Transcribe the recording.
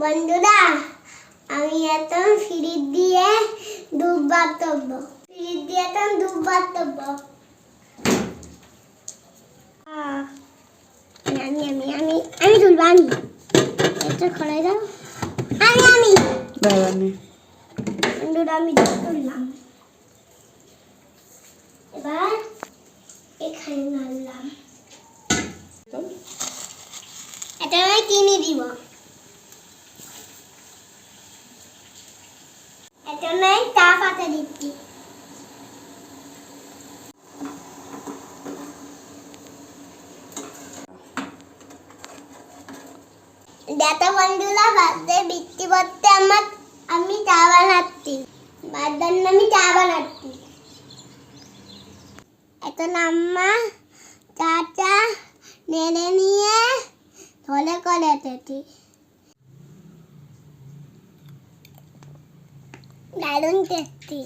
বন্ধুরা আমি এখন ফ্রিজ দিয়ে ভাত করব ফ্রিজ দিয়ে এখন করব আহ, আমি আমি আমি আমি তুলবো আমি। এটা খোলাই দাও। আমি আমি। বন্ধুরা আমি তুললাম। এবার এখানে নাড়লাম এটা আমি চিনি দিব। আমি চা পাতা দিচ্ছি। দাদা বন্ধুরা বার্থডে বৃত্তি করতে আমার, আমি চা বানাচ্ছি। বার্থডের আমি চা বানাচ্ছি। এখন আম্মা চাটা নেড়ে নিয়ে ধরে করে এসেছি घालून देते